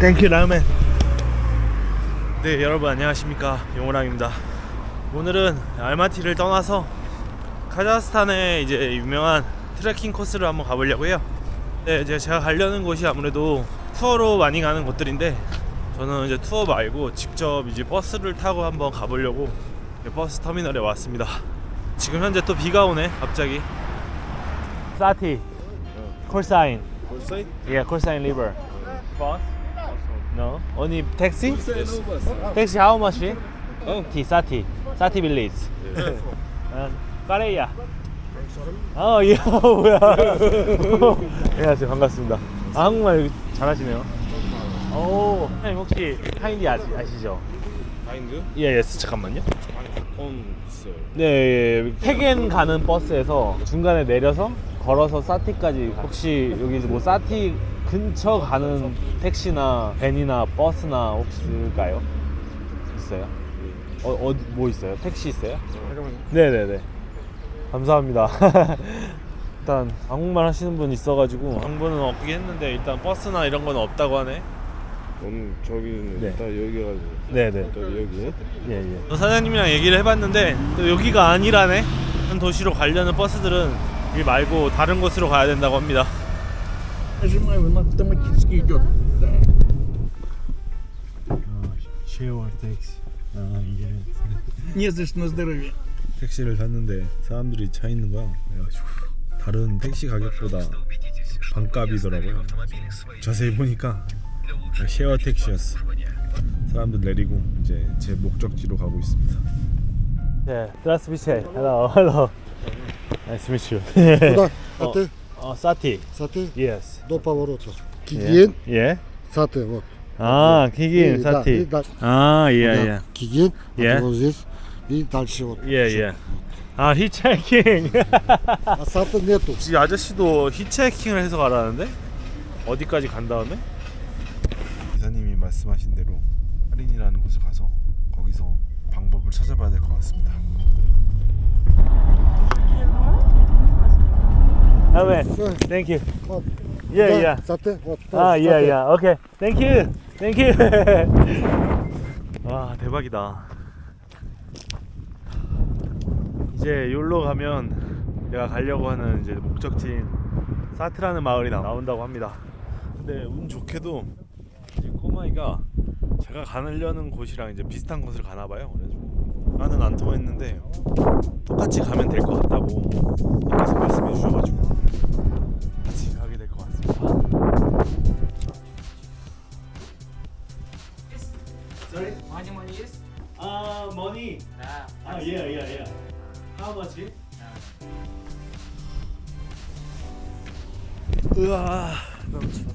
땡큐 라멘 네 여러분 안녕하십니까? 용호랑입니다. 오늘은 알마티를 떠나서 카자흐스탄의 이제 유명한 트레킹 코스를 한번 가보려고요. 네 이제 제가 가려는 곳이 아무래도 투어로 많이 가는 곳들인데 저는 이제 투어 말고 직접 이제 버스를 타고 한번 가보려고 버스 터미널에 왔습니다. 지금 현재 또 비가 오네 갑자기. 사티. 콜사인. Outside? Yeah, 콜사인 리버. 버스? No. Only taxi? Yes. Taxi how much? Oh. T Sati. Sati village. 어, 까레이야. 어, 예, 뭐야. 안녕하세요, 반갑습니다. 아, 한국말 잘하시네요. 오, 선생님 혹시 카인디 아시, 아시죠? Find 예, 예, 잠깐만요. 네, 예, 태겐 가는 버스에서 중간에 내려서 걸어서 사티까지 가- 혹시 여기 뭐 사티 근처 가는 택시나 밴이나 버스나 혹시 있을까요? 있어요? 어, 어디 뭐 있어요? 택시 있어요? 네네네. 감사합니다. 일단 한국말 하시는 분 있어가지고 한 분은 없긴 했는데 일단 버스나 이런 건 없다고 하네. 오늘 저기는 네. 딱 여기 가지고 네네. 또 여기 예예. 사장님이랑 얘기를 해봤는데 또 여기가 아니라네. 한 도시로 가려는 버스들은 이 말고 다른 곳으로 가야 된다고 합니다. Нажимаем, он автоматически идет. Да. 쉐어 택시. 아 이게 Не за что на здоровье. 택시를 탔는데 사람들이 차 있는 거야. 그래가지고 다른 택시 가격보다 반값이더라고요. 자세히 보니까 쉐어 택시였어. 사람들 내리고 이제 제 목적지로 가고 있습니다. 네, здравствуйте. Hello, hello. Nice to meet you. Куда? А О. ты? 어, 사티. Саты? Yes. До поворота. Кигин, 예. Саты, вот. 아, 키긴 И, да, и 사티. да- 아, 예, да, 예. Кигин, а Е. вот здесь. И дальше вот. 예, 예. 아, 히치하이킹. А Саты нету. 이 아저씨도 히치하이킹을 해서 가라는데? 어디까지 간 다음에? 기사님이 말씀하신 대로 할인이라는 곳을 가서 거기서 방법을 찾아봐야 될 것 같습니다. Amen. Thank you. Yeah, yeah. 사태? 아, yeah, ah, yeah. Okay. Thank you. Thank you. 와, 대박이다. 이제 여기로 가면 내가 가려고 하는 이제 목적지인 사트라는 마을이 나온다고 합니다. 근데 운 좋게도 지금 꼬마이가 제가 가려는 곳이랑 이제 비슷한 곳을 가나 봐요. 그래서 라는 안토가 있는데 똑같이 가면 될 것 같다고 계속 말씀해 주셔가지고 같이 가게 될 것 같습니다 Sorry? How much money is? Uh, money. Ah, Ah, yeah, yeah, yeah. How much? it? 으아 너무 추워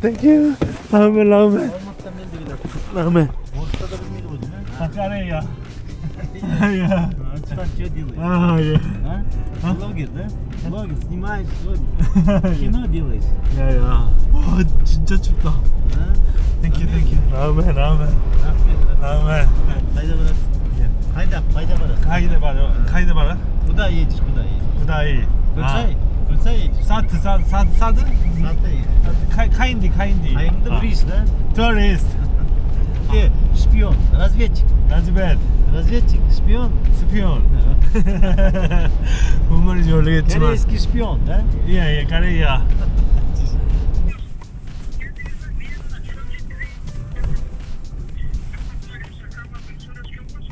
자, 땡큐. 라면, 라면. 라면. 아, 까레야. 야. Что делаешь? 아, 예. А? Блогер, да? Блогер, снимаешь, блогер. Кино делаешь. 야, 야. 와, 진짜 춥다. А? 땡큐, 땡큐. 라면, 라면. 라면. Хайда, брат. Хайда, хайда, брат. 가이드 봐라. 가이드 봐라. Куда едешь, куда едешь? 구다이. Кульцай? Кульцай едешь? 사트, 사, 사, 사드? Саты. 카, 카인디, 카인디. А им добрись, да? Tourist. Ты шпион, разведчик. 라즈벳. Разведчик, шпион. 스피온. 뭔 말인지 모르겠지만. Корейский шпион, да? 예, 예, 카레야.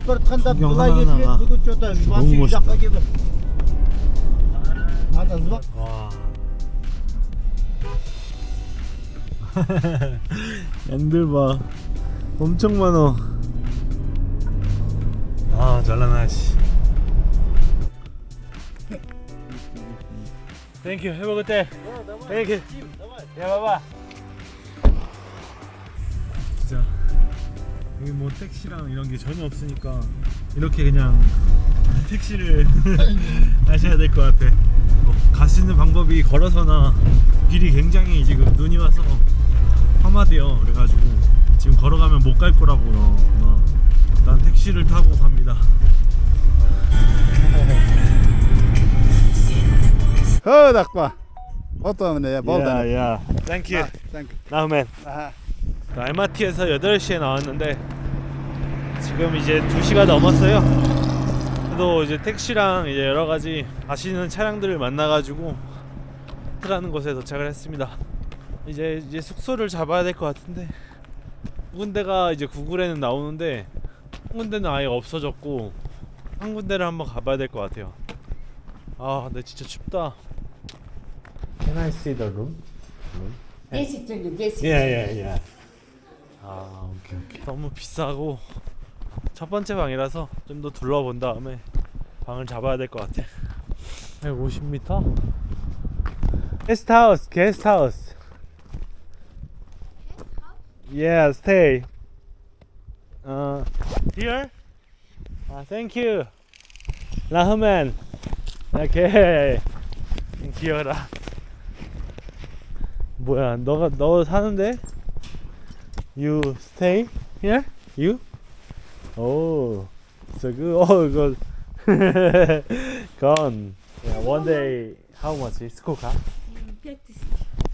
Спортханда Gu경 былай 하나하 연수 봐. 와. 앤들 봐. 엄청 많어. 아 잘나나 씨. 땡큐 해봐 그때. 땡큐. 야 봐봐. 진짜 여기 뭐 택시랑 이런 게 전혀 없으니까 이렇게 그냥 택시를 하셔야 될 것 같아. 뭐, 갈수 있는 방법이 걸어서나 길이 굉장히 지금 눈이 와서 험하대요. 그래가지고 지금 걸어가면 못 갈 거라고 어, 일단 택시를 타고 갑니다. Hör dakpa. Otomen ya boldan. 야, 땡큐. Thank 나우맨. 알마티에서 8시에 나왔는데 지금 이제 2시가 넘었어요. 그래도 이제 택시랑 이제 여러 가지 아시는 차량들을 만나가지고 트라는 곳에 도착을 했습니다. 이제 이제 숙소를 잡아야 될 것 같은데 한 군데가 이제 구글에는 나오는데 한 군데는 아예 없어졌고 한 군데를 한번 가봐야 될 것 같아요. 아, 근데 진짜 춥다. Can I see the room? Basically, basically. 예, 예, 예. 아, 오케이, 오케이. 너무 비싸고 첫 번째 방이라서 좀 더 둘러본 다음에 방을 잡아야 될 것 같아. 150m? 게스트하우스, 게스트하우스. Yeah, stay. 어, here? 아, thank you. 라흐맨. 오케이. 귀여워라. 뭐야, 너가 너 사는데? You stay here? You? Oh, so good. Oh, good. Gone. Yeah, one day. How much is Coca?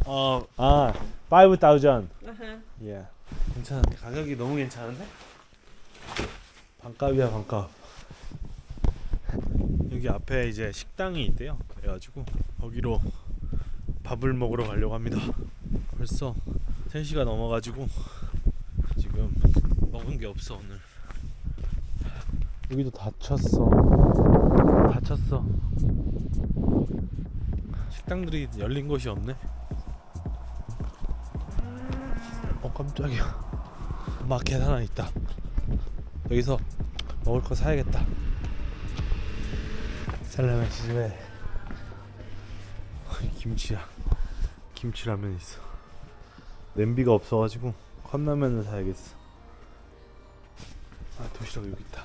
어, 아, five thousand. Yeah. 괜찮은데 가격이 너무 괜찮은데? 반값이야 반값. 여기 앞에 이제 식당이 있대요. 그래가지고 거기로 밥을 먹으러 가려고 합니다. 벌써 3시가 넘어가지고 지금 먹은 게 없어 오늘 여기도 닫혔어. 닫혔어. 식당들이 열린 곳이 없네. 어 깜짝이야. 마켓 하나 있다. 여기서 먹을 거 사야겠다. 살라면 시즈에 김치야. 김치라면 있어. 냄비가 없어가지고 컵라면을 사야겠어. 아 도시락 여기 있다.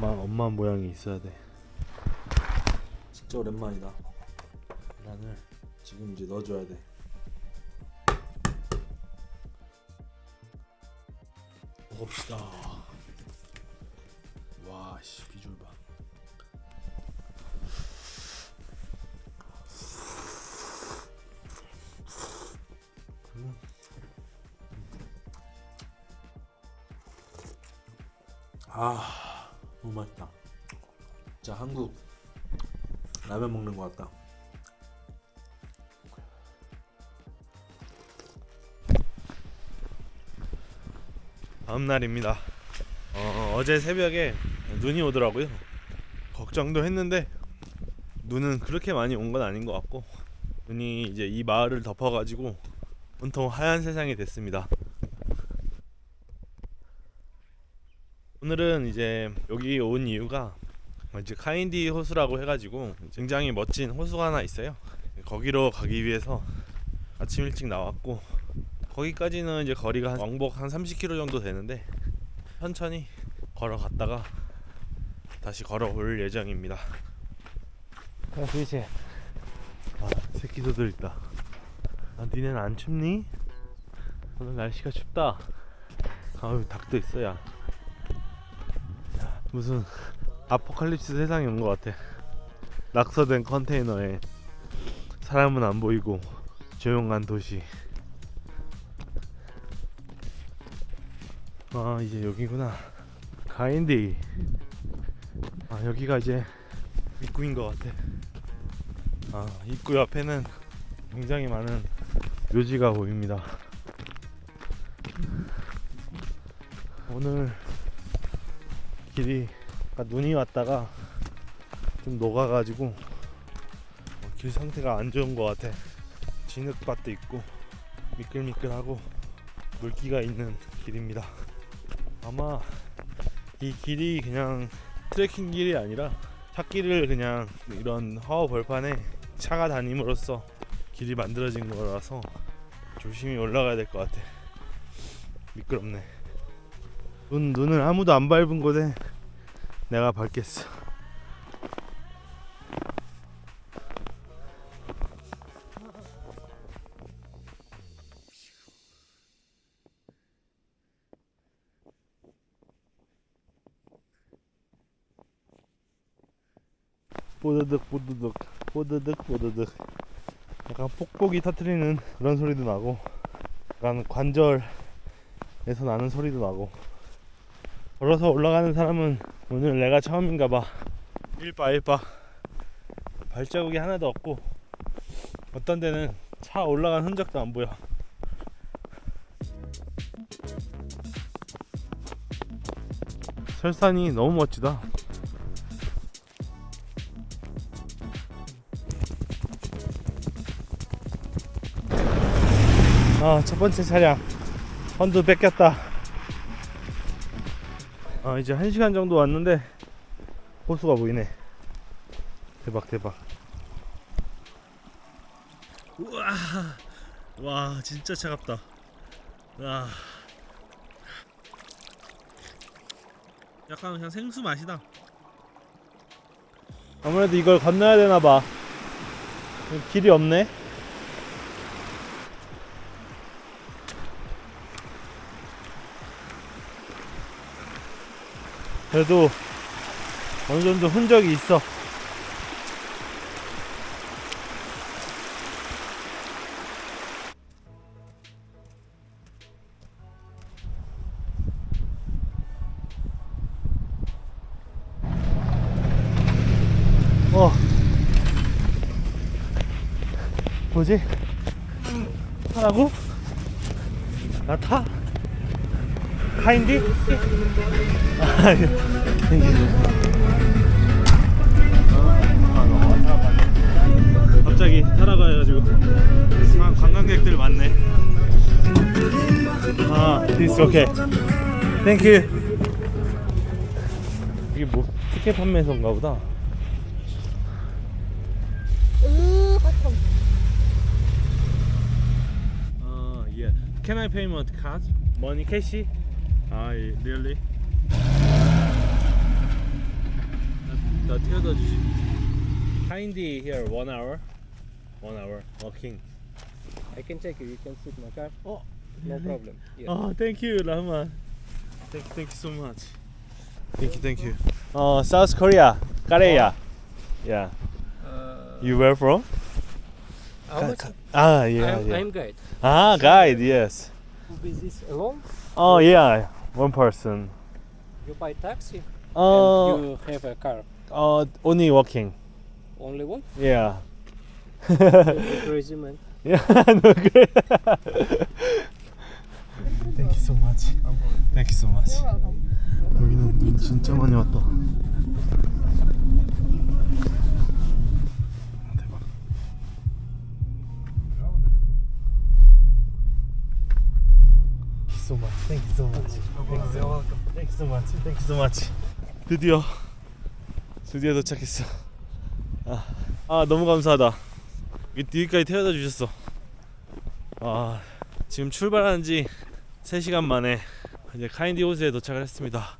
엄마 엄마 모양이 있어야 돼. 진짜 오랜만이다. 계란을 지금 이제 넣어줘야 돼. 먹읍시다. 와, 씨 비주얼 봐. 아 맛있다 진짜 한국 라면 먹는 것 같다. 다음 날입니다. 어, 어제 새벽에 눈이 오더라고요. 걱정도 했는데 눈은 그렇게 많이 온 건 아닌 것 같고 눈이 이제 이 마을을 덮어가지고 온통 하얀 세상이 됐습니다. 오늘은 이제 여기 온 이유가 이제 카인디 호수라고 해가지고 굉장히 멋진 호수가 하나 있어요. 거기로 가기 위해서 아침 일찍 나왔고 거기까지는 이제 거리가 한 왕복 한 30km 정도 되는데 천천히 걸어갔다가 다시 걸어올 예정입니다. 야, 도대체 아, 새끼도들 있다. 아, 니네는 안 춥니? 오늘 날씨가 춥다. 아유, 닭도 있어야. 무슨 아포칼립스 세상이 온 것 같아. 낙서된 컨테이너에 사람은 안 보이고 조용한 도시. 아 이제 여기구나. 가인디. 아 여기가 이제 입구인 것 같아. 아 입구 옆에는 굉장히 많은 묘지가 보입니다. 오늘 길이 눈이 왔다가 좀 녹아가지고 어, 길 상태가 안 좋은 것 같아. 진흙밭도 있고 미끌미끌하고 물기가 있는 길입니다. 아마 이 길이 그냥 트레킹 길이 아니라 찻길을 그냥 이런 허허 벌판에 차가 다님으로써 길이 만들어진 거라서 조심히 올라가야 될 것 같아. 미끄럽네. 눈 눈을 아무도 안 밟은 곳에 내가 밟겠어. 뽀드득 뽀드득 뽀드득 뽀드득 약간 폭포기 터트리는 그런 소리도 나고 약간 관절에서 나는 소리도 나고 걸어서 올라가는 사람은 오늘 내가 처음인가 봐. 일바 일바 발자국이 하나도 없고 어떤 데는 차 올라간 흔적도 안 보여. 설산이 너무 멋지다. 아, 첫 번째 차량. 선두 뺏겼다. 아, 이제 한 시간 정도 왔는데 호수가 보이네. 대박 대박. 우와, 와, 진짜 차갑다. 와, 약간 그냥 생수 맛이다. 아무래도 이걸 건너야 되나 봐. 길이 없네. 그래도 어느 정도 흔적이 있어. 어. 뭐지? 타라고? 나 타? 카인디? 아, 갑자기 해가지고 관- 관광객들 많네. 아, this okay. Thank you. 이게 뭐 티켓 판매소인가 보다. 아, yeah. Can I pay with card? Money cash? 아, 예, really? 나 태워다 주시. Kindy here one hour, one hour walking. I can take you. You can sit in my car. Oh, No problem. Yes. Oh, thank you, Rahman. Thank, thank you so much. Thank you, thank you. Uh, South Korea, Korea. Yeah. Uh, You where from? how much? Ah, yeah, I'm, yeah. I'm guide. Ah, guide, yes. Who is this alone? Oh, yeah, One person. You buy taxi Uh, and you have a car. uh, only walking. Only one? Yeah. Crazy man. Yeah, no great. Thank you so much. Thank you so much. 여기는 눈 진짜 많이 왔다. So much. Thank you so much. Thank you so much. Thank you so much. Thank you so much. 드디어 드디어 도착했어. 아, 아 너무 감사하다. 이 뒤까지 태워다 주셨어. 아 지금 출발한 지 3시간 만에 이제 카인디 호수에 도착을 했습니다.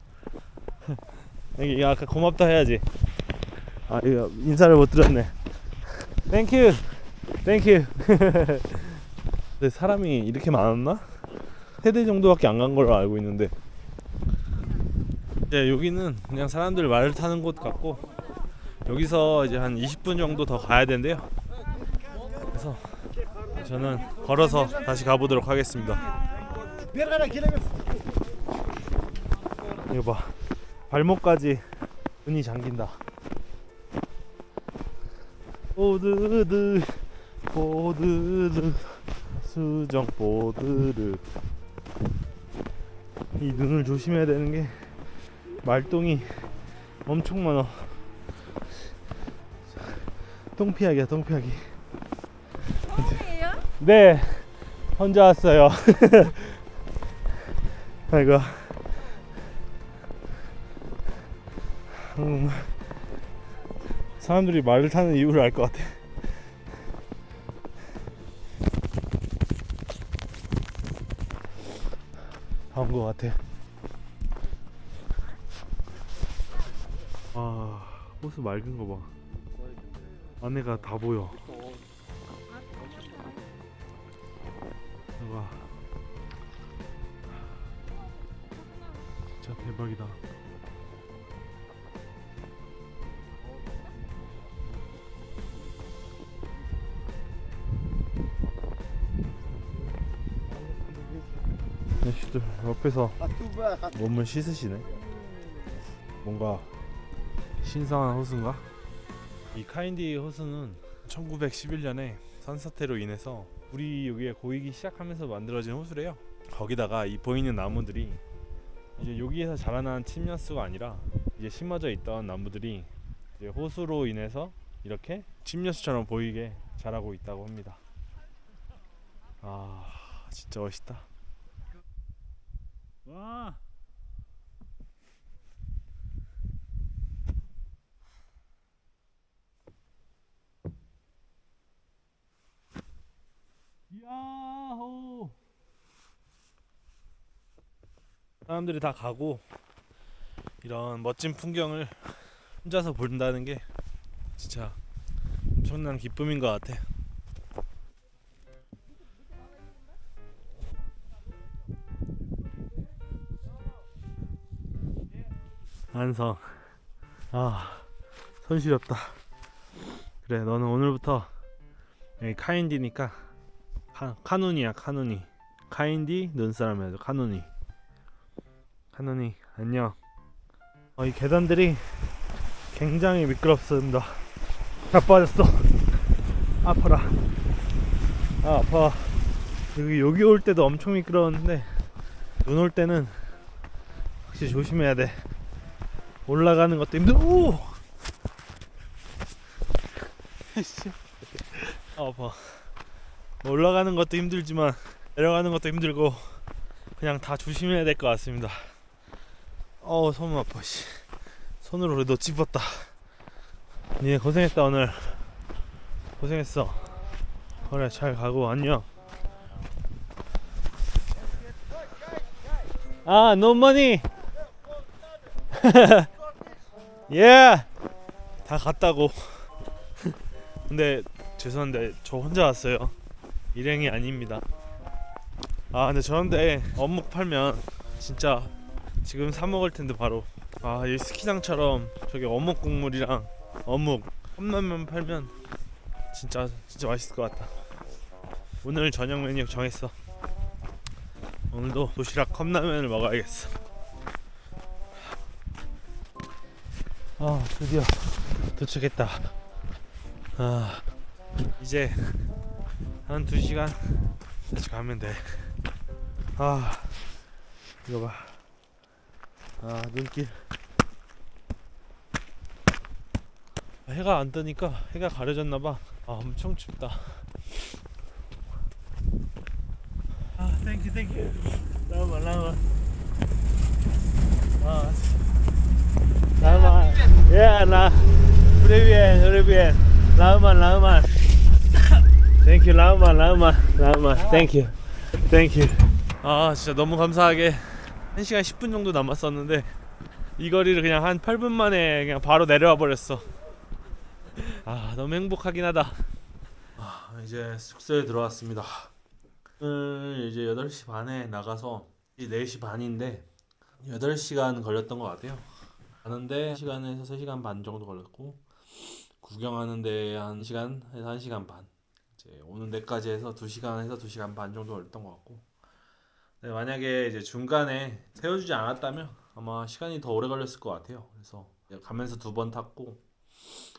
여기 아까 고맙다 해야지. 아 이거 인사를 못 드렸네. 땡큐, 땡큐. 근데 사람이 이렇게 많았나? 세대 정도밖에 안 간 걸로 알고 있는데. 이제 여기는 그냥 사람들 말을 타는 곳 같고 여기서 이제 한 20분 정도 더 가야 된대요. 그래서 저는 걸어서 다시 가보도록 하겠습니다. 이거 봐, 발목까지 눈이 잠긴다. 보드드, 보드드, 수정 보드드. 이 눈을 조심해야 되는 게 말똥이 엄청 많아. 똥피하기야, 똥피하기. 네, 혼자 왔어요. 아이고. 음, 사람들이 말을 타는 이유를 알 것 같아. 다온것 같아. 아, 호수 맑은 거 봐. 안에가 다 보여. 와. 진짜 대박이다. 아저씨들 옆에서 몸을 씻으시네. 뭔가 신성한 호수인가? 이 카인디 호수는 1911년에 산사태로 인해서 물이 여기에 고이기 시작하면서 만들어진 호수래요. 거기다가 이 보이는 나무들이 이제 여기에서 자라난 침려수가 아니라 이제 심어져 있던 나무들이 이제 호수로 인해서 이렇게 침려수처럼 보이게 자라고 있다고 합니다. 아 진짜 멋있다. 와. 야호. 사람들이 다 가고 이런 멋진 풍경을 혼자서 본다는 게 진짜 엄청난 기쁨인 것 같아. 안성 아 손시렵다. 그래 너는 오늘부터 여기 카인디니까 카, 카누니야 카누니. 카인디 눈사람이야 카누니. 카누니 안녕. 어, 이 계단들이 굉장히 미끄럽습니다. 자빠졌어. 아파라. 아 아파. 여기 여기 올 때도 엄청 미끄러웠는데 눈 올 때는 확실히 조심해야 돼 올라가는 것도 힘들. 오. 씨. 아, 아파. 올라가는 것도 힘들지만 내려가는 것도 힘들고 그냥 다 조심해야 될 것 같습니다. 어우 손 아파. 씨. 손으로 그래도 찝었다. 니네 고생했다 오늘. 고생했어. 그래 잘 가고 안녕. 아, no money. 예! 다 갔다고. 근데 죄송한데 저 혼자 왔어요. 일행이 아닙니다. 아 근데 저런데 어묵 팔면 진짜 지금 사 먹을 텐데 바로. 아 이 스키장처럼 저기 어묵 국물이랑 어묵 컵라면 팔면 진짜 진짜 맛있을 것 같다. 오늘 저녁 메뉴 정했어. 오늘도 도시락 컵라면을 먹어야겠어. 아 드디어 도착했다. 아 이제 한 2시간 다시 가면 돼아 이거 봐아 눈길. 해가 안 뜨니까 해가 가려졌나봐. 아 엄청 춥다. 아 땡큐 땡큐 나와봐 나와봐 아 Lama. Ya, la. Thank you, lama, lama, lama. Thank you. Thank you. 아, 진짜 너무 감사하게 1시간 10분 정도 남았었는데 이 거리를 그냥 한 8분 만에 그냥 바로 내려와 버렸어. 아, 너무 행복하긴 하다. 아, 이제 숙소에 들어왔습니다. 오늘 이제 8시 반에 나가서 이제 4시 반인데 8시간 걸렸던 것 같아요. 가는데 1시간에서 3시간 반 정도 걸렸고 구경하는데 1시간에서 1시간 반. 이제 오는 데까지 해서 2시간에서 2시간 반 정도 걸렸던 것 같고. 네, 만약에 이제 중간에 태워주지 않았다면 아마 시간이 더 오래 걸렸을 것 같아요. 그래서 가면서 두 번 탔고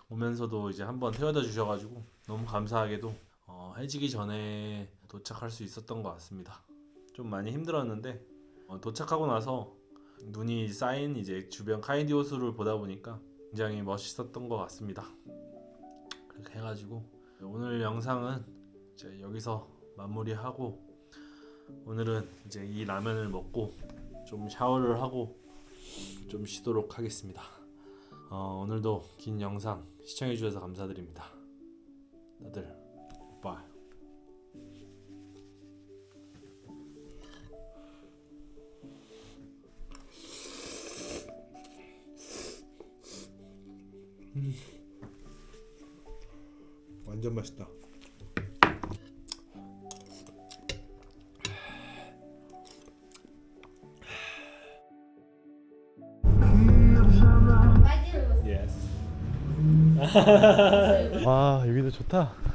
오면서도 이제 한 번 태워다 주셔가지고 너무 감사하게도 어, 해지기 전에 도착할 수 있었던 것 같습니다. 좀 많이 힘들었는데 어, 도착하고 나서 눈이 쌓인 이제 주변 카이디오 수를 보다 보니까 굉장히 멋있었던 것 같습니다. 그렇게 해가지고 오늘 영상은 이제 여기서 마무리하고 오늘은 이제 이 라면을 먹고 좀 샤워를 하고 좀 쉬도록 하겠습니다. 어, 오늘도 긴 영상 시청해주셔서 감사드립니다. 다들 오빠. 음. 완전 맛있다. 음. 예. 음. 와 여기도 좋다.